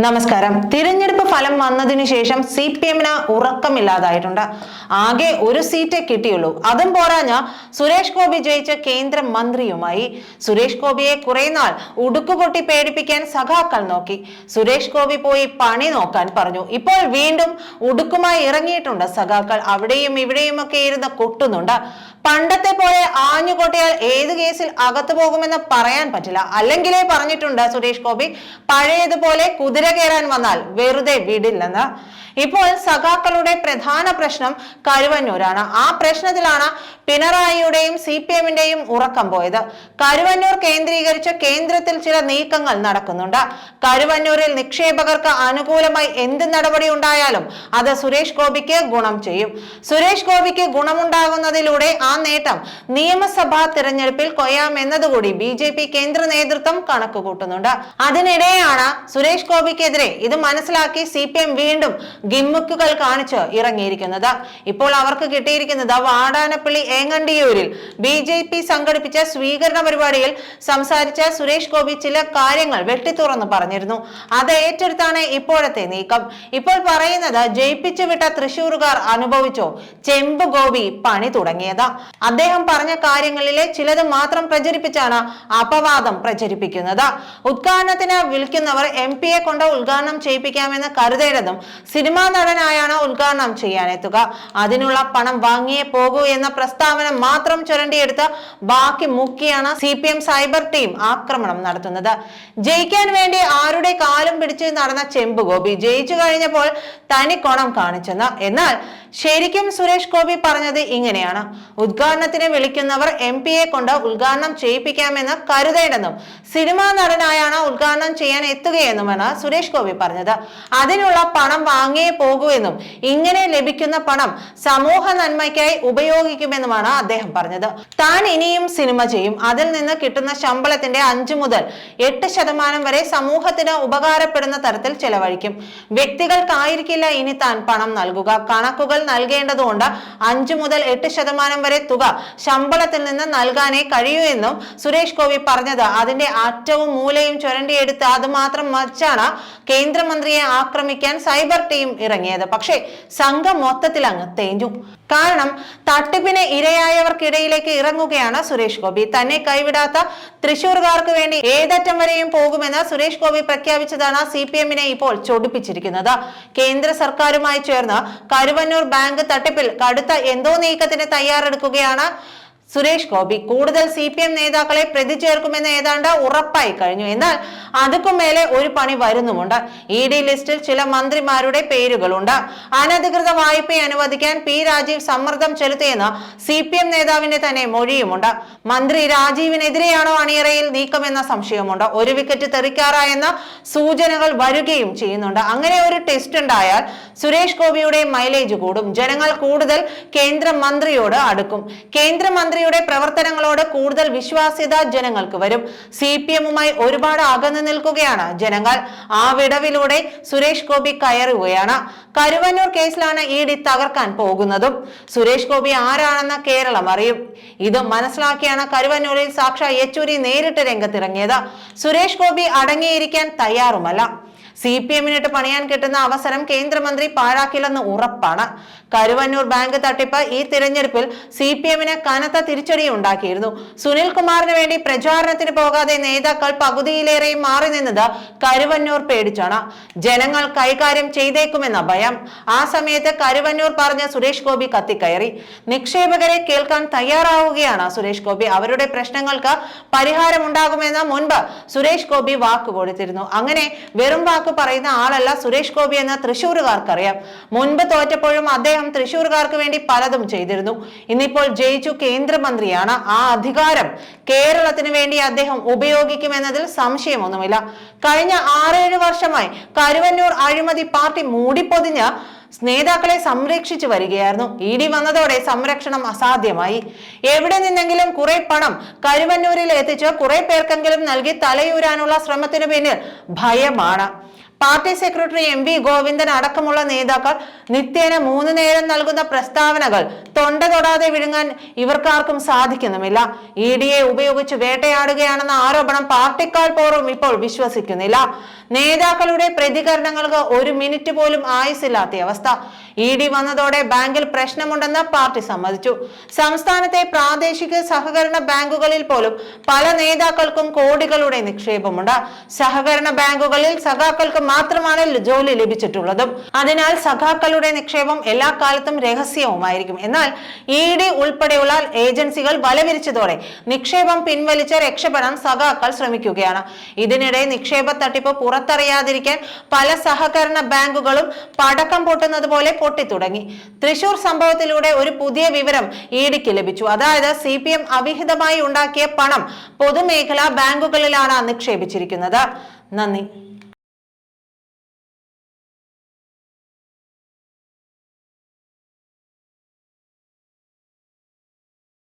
നമസ്കാരം. തിരഞ്ഞെടുപ്പ് ഫലം വന്നതിന് ശേഷം സി പി എമ്മിന് ഉറക്കമില്ലാതായിട്ടുണ്ട്. ആകെ ഒരു സീറ്റേ കിട്ടിയുള്ളൂ. അതും പോരാഞ്ഞ സുരേഷ് ഗോപി ജയിച്ച കേന്ദ്രമന്ത്രിയുമായി സുരേഷ് ഗോപിയെ കുറെ നാൾ ഉടുക്കുപൊട്ടി പേടിപ്പിക്കാൻ സഖാക്കൾ നോക്കി. സുരേഷ് ഗോപി പോയി പണി നോക്കാൻ പറഞ്ഞു. ഇപ്പോൾ വീണ്ടും ഉടുക്കുമായി ഇറങ്ങിയിട്ടുണ്ട് സഖാക്കൾ. അവിടെയും ഇവിടെയും ഒക്കെ ഇരുന്ന് കൊട്ടുന്നുണ്ട്. പണ്ടത്തെ പോലെ ആഞ്ഞുകൊട്ടിയാൽ ഏത് കേസിൽ അകത്തു പോകുമെന്ന് പറയാൻ പറ്റില്ല. അല്ലെങ്കിലേ പറഞ്ഞിട്ടുണ്ട് സുരേഷ് ഗോപി പഴയതുപോലെ കുതിര കയറാൻ വന്നാൽ വെറുതെ വിടില്ലെന്ന് ഇപ്പോൾ സഖാക്കളുടെ പ്രധാന പ്രശ്നം കരുവന്നൂരാണ്. ആ പ്രശ്നത്തിലാണ് പിണറായിയുടെയും സി പി എമ്മിന്റെയും ഉറക്കം പോയത്. കരുവന്നൂർ കേന്ദ്രീകരിച്ച് കേന്ദ്രത്തിൽ ചില നീക്കങ്ങൾ നടക്കുന്നുണ്ട്. കരുവന്നൂരിൽ നിക്ഷേപകർക്ക് അനുകൂലമായി എന്ത് നടപടി ഉണ്ടായാലും അത് സുരേഷ് ഗോപിക്ക് ഗുണം ചെയ്യും. സുരേഷ് ഗോപിക്ക് ഗുണമുണ്ടാകുന്നതിലൂടെ ആ നേട്ടം നിയമസഭാ തിരഞ്ഞെടുപ്പിൽ കൊയ്യാമെന്നതുകൂടി ബി ജെ പി കേന്ദ്ര നേതൃത്വം കണക്ക് കൂട്ടുന്നുണ്ട് അതിനിടെയാണ് സുരേഷ് ഗോപിക്കെതിരെ ഇത് മനസ്സിലാക്കി സി വീണ്ടും ഗിമ്മുക്കുകൾ കാണിച്ച് ഇറങ്ങിയിരിക്കുന്നത്. ഇപ്പോൾ അവർക്ക് കിട്ടിയിരിക്കുന്നത് വാടാനപ്പള്ളി ഏങ്ങണ്ടിയൂരിൽ ബി ജെ പി സംഘടിപ്പിച്ച സ്വീകരണ പരിപാടിയിൽ സംസാരിച്ച സുരേഷ് ഗോപി ചില കാര്യങ്ങൾ വെട്ടിത്തുറന്ന് പറഞ്ഞിരുന്നു. അത് ഏറ്റെടുത്താണ് ഇപ്പോഴത്തെ നീക്കം. ഇപ്പോൾ പറയുന്നത് ജയിപ്പിച്ചു വിട്ട തൃശൂരുകാർ അനുഭവിച്ചോ? ചെമ്പ് ഗോപി പണി തുടങ്ങിയത്. അദ്ദേഹം പറഞ്ഞ കാര്യങ്ങളിലെ ചിലത് മാത്രം പ്രചരിപ്പിച്ചാണ് അപവാദം പ്രചരിപ്പിക്കുന്നത്. ഉദ്ഘാടനത്തിന് വിളിക്കുന്നവർ എം പിയെ കൊണ്ട് ഉദ്ഘാടനം ചെയ്യിപ്പിക്കാമെന്ന് കരുതേണ്ടതും സിനിമാ നടനായാണ് ഉദ്ഘാടനം ചെയ്യാനെത്തുക. അതിനുള്ള പണം വാങ്ങിയേ പോകൂ എന്ന പ്രസ്താവന മാത്രം ചുരണ്ടിയെടുത്ത് ബാക്കി മുക്കിയാണ് C P M cyber team ആക്രമണം നടത്തുന്നത്. ജയിക്കാൻ വേണ്ടി ആരുടെ കാലും പിടിച്ച് നടന്ന ചെമ്പുഗോപി ജയിച്ചു കഴിഞ്ഞപ്പോൾ തനി കൊണം കാണിച്ചെന്ന്. എന്നാൽ ശരിക്കും സുരേഷ് ഗോപി പറഞ്ഞത് ഇങ്ങനെയാണ്. ഉദ്ഘാടനത്തിന് വിളിക്കുന്നവർ എം പിയെ കൊണ്ട് ഉദ്ഘാടനം ചെയ്യിപ്പിക്കാമെന്ന് കരുതേണ്ടെന്നും സിനിമാ നടനായാണ് ഉദ്ഘാടനം ചെയ്യാൻ എത്തുകയെന്നുമാണ് സുരേഷ് ഗോപി പറഞ്ഞത്. അതിനുള്ള പണം വാങ്ങിയേ പോകൂ എന്നും ഇങ്ങനെ ലഭിക്കുന്ന പണം സമൂഹ നന്മയ്ക്കായി ഉപയോഗിക്കുമെന്നുമാണ് അദ്ദേഹം പറഞ്ഞത്. താൻ ഇനിയും സിനിമ ചെയ്യും. അതിൽ നിന്ന് കിട്ടുന്ന ശമ്പളത്തിന്റെ അഞ്ചു മുതൽ എട്ട് ശതമാനം വരെ സമൂഹത്തിന് ഉപകാരപ്പെടുന്ന തരത്തിൽ ചെലവഴിക്കും. വ്യക്തികൾക്കായിരിക്കില്ല ഇനി താൻ പണം നൽകുക. കണക്കുകൾ നൽകേണ്ടതുകൊണ്ട് അഞ്ചു മുതൽ എട്ട് ശതമാനം വരെ തുക ശമ്പളത്തിൽ നിന്ന് നൽകാനേ കഴിയൂ എന്നും സുരേഷ് ഗോപി പറഞ്ഞത്. അതിന്റെ അറ്റവും മൂലയും ചുരണ്ടിയെടുത്ത് അത് മാത്രം വച്ചാണ് കേന്ദ്രമന്ത്രിയെ ആക്രമിക്കാൻ സൈബർ ടീം ഇറങ്ങിയത്. പക്ഷേ സംഘം മൊത്തത്തിൽ അങ്ങ് തേഞ്ഞു. കാരണം തട്ടിപ്പിന് ഇരയായവർക്കിടയിലേക്ക് ഇറങ്ങുകയാണ് സുരേഷ് ഗോപി. തന്നെ കൈവിടാത്ത തൃശൂർകാർക്ക് വേണ്ടി ഏതറ്റം വരെയും പോകുമെന്ന് സുരേഷ് ഗോപി പ്രഖ്യാപിച്ചതാണ് സി ഇപ്പോൾ ചൊടിപ്പിച്ചിരിക്കുന്നത്. കേന്ദ്ര സർക്കാരുമായി ചേർന്ന് കരുവന്നൂർ ബാങ്ക് തട്ടിപ്പിൽ കടുത്ത എന്തോ നീക്കത്തിന് തയ്യാറെടുക്കുകയാണ് സുരേഷ് ഗോപി കൂടുതൽ സി പി എം നേതാക്കളെ പ്രതി ചേർക്കുമെന്ന് ഏതാണ്ട് ഉറപ്പായി കഴിഞ്ഞു. എന്നാൽ അതുക്കും മേലെ ഒരു പണി വരുന്നുമുണ്ട്. ഇ ഡി ലിസ്റ്റിൽ ചില മന്ത്രിമാരുടെ പേരുകളുണ്ട്. അനധികൃത വായ്പ അനുവദിക്കാൻ പി രാജീവ് സമ്മർദ്ദം ചെലുത്തിയെന്ന് സി പി എം നേതാവിന്റെ തന്നെ മൊഴിയുമുണ്ട്. മന്ത്രി രാജീവിനെതിരെയാണോ അണിയറയിൽ നീക്കമെന്ന സംശയമുണ്ട്. ഒരു വിക്കറ്റ് തെറിക്കാറായെന്ന സൂചനകൾ വരികയും ചെയ്യുന്നുണ്ട്. അങ്ങനെ ഒരു ടെസ്റ്റ് ഉണ്ടായാൽ സുരേഷ് ഗോപിയുടെ മൈലേജ് കൂടും. ജനങ്ങൾ കൂടുതൽ കേന്ദ്രമന്ത്രിയോട് അടുക്കും. കേന്ദ്രമന്ത്രിയുടെ പ്രവർത്തനങ്ങളോട് കൂടുതൽ വിശ്വാസ്യത ജനങ്ങൾക്ക് വരും. സി പി എമ്മുമായി ഒരുപാട് അകന്നു നിൽക്കുകയാണ് ജനങ്ങൾ. ആ വിടവിലൂടെ സുരേഷ് ഗോപി കയറുകയാണ്. കരുവന്നൂർ കേസിലാണ് ഇ ഡി തകർക്കാൻ പോകുന്നതും. സുരേഷ് ഗോപി ആരാണെന്ന് കേരളം അറിയും. ഇത് മനസ്സിലാക്കിയാണ് കരുവന്നൂരിൽ സാക്ഷാ യെച്ചൂരി നേരിട്ട് രംഗത്തിറങ്ങിയത്. സുരേഷ് ഗോപി അടങ്ങിയിരിക്കാൻ തയ്യാറുമല്ല. സി പി എമ്മിനിട്ട് പണിയാൻ കിട്ടുന്ന അവസരം കേന്ദ്രമന്ത്രി പാഴാക്കില്ലെന്ന് ഉറപ്പാണ്. കരുവന്നൂർ ബാങ്ക് തട്ടിപ്പ് ഈ തിരഞ്ഞെടുപ്പിൽ സി പി എമ്മിന് കനത്ത തിരിച്ചടി ഉണ്ടാക്കിയിരുന്നു. സുനിൽ കുമാറിന് വേണ്ടി പ്രചാരണത്തിന് പോകാതെ നേതാക്കൾ പകുതിയിലേറെയും മാറി നിന്നത് കരുവന്നൂർ പേടിച്ചാണ്. ജനങ്ങൾ കൈകാര്യം ചെയ്തേക്കുമെന്ന ഭയം. ആ സമയത്ത് കരുവന്നൂർ പറഞ്ഞ സുരേഷ് ഗോപി കത്തിക്കയറി. നിക്ഷേപകരെ കേൾക്കാൻ തയ്യാറാവുകയാണ് സുരേഷ് ഗോപി. അവരുടെ പ്രശ്നങ്ങൾക്ക് പരിഹാരമുണ്ടാകുമെന്ന് മുൻപ് സുരേഷ് ഗോപി വാക്ക് കൊടുത്തിരുന്നു അങ്ങനെ വെറും വാക്ക് പറയുന്ന ആളല്ല സുരേഷ് ഗോപി എന്ന് തൃശ്ശൂരുകാർക്കറിയാം. മുൻപ് തോറ്റപ്പോഴും അദ്ദേഹം തൃശ്ശൂർകാർക്ക് വേണ്ടി പലതും ചെയ്തിരുന്നു. ഇന്നിപ്പോൾ ജയിച്ചു കേന്ദ്രമന്ത്രിയാണ്. ആ അധികാരം കേരളത്തിന് വേണ്ടി അദ്ദേഹം ഉപയോഗിക്കുമെന്നതിൽ സംശയമൊന്നുമില്ല. കഴിഞ്ഞ ആറേഴ് വർഷമായി കരുവന്നൂർ അഴിമതി പാർട്ടി മൂടിപ്പൊതിഞ്ഞ നേതാക്കളെ സംരക്ഷിച്ചു വരികയായിരുന്നു. ഇ ഡി വന്നതോടെ സംരക്ഷണം അസാധ്യമായി. എവിടെ നിന്നെങ്കിലും കുറെ പണം കരുവന്നൂരിൽ എത്തിച്ച് കുറെ പേർക്കെങ്കിലും നൽകി തലയൂരാനുള്ള ശ്രമത്തിനു പിന്നിൽ ഭയമാണ്. Party secretary M V Govindan അടക്കമുള്ള നേതാക്കൾ നിത്യേന മൂന്ന് നേരം നൽകുന്ന പ്രസ്താവനകൾ തൊണ്ട തൊടാതെ വിഴുങ്ങാൻ ഇവർക്കാർക്കും സാധിക്കുന്നുമില്ല. ഇ ഡിയെ ഉപയോഗിച്ച് വേട്ടയാടുകയാണെന്ന ആരോപണം പാർട്ടിക്കാർ പോറും ഇപ്പോൾ വിശ്വസിക്കുന്നില്ല. നേതാക്കളുടെ പ്രതികരണങ്ങൾക്ക് ഒരു മിനിറ്റ് പോലും ആയുസില്ലാത്ത അവസ്ഥ. ഇ ഡി വന്നതോടെ ബാങ്കിൽ പ്രശ്നമുണ്ടെന്ന് പാർട്ടി സമ്മതിച്ചു. സംസ്ഥാനത്തെ പ്രാദേശിക സഹകരണ ബാങ്കുകളിൽ പോലും പല നേതാക്കൾക്കും കോടികളുടെ നിക്ഷേപമുണ്ട്. സഹകരണ ബാങ്കുകളിൽ സഖാക്കൾക്ക് മാത്രമാണ് ജോലി ലഭിച്ചിട്ടുള്ളതും. അതിനാൽ സഖാക്കളുടെ നിക്ഷേപം എല്ലാ കാലത്തും രഹസ്യവുമായിരിക്കും. എന്നാൽ ഇ ഡി ഉൾപ്പെടെയുള്ള ഏജൻസികൾ വലവിരിച്ചതോടെ നിക്ഷേപം പിൻവലിച്ച് രക്ഷപ്പെടാൻ സഖാക്കൾ ശ്രമിക്കുകയാണ്. ഇതിനിടെ നിക്ഷേപ തട്ടിപ്പ് പുറത്തറിയാതിരിക്കാൻ പല സഹകരണ ബാങ്കുകളും പടക്കം പൊട്ടുന്നത് പോലെ പൊട്ടിത്തുടങ്ങി. തൃശൂർ സംഭവത്തിലൂടെ ഒരു പുതിയ വിവരം ഇ ഡിക്ക് ലഭിച്ചു. അതായത് സി പി എം അവിഹിതമായി ഉണ്ടാക്കിയ പണം പൊതുമേഖലാ ബാങ്കുകളിലാണ് നിക്ഷേപിച്ചിരിക്കുന്നത്. നന്ദി.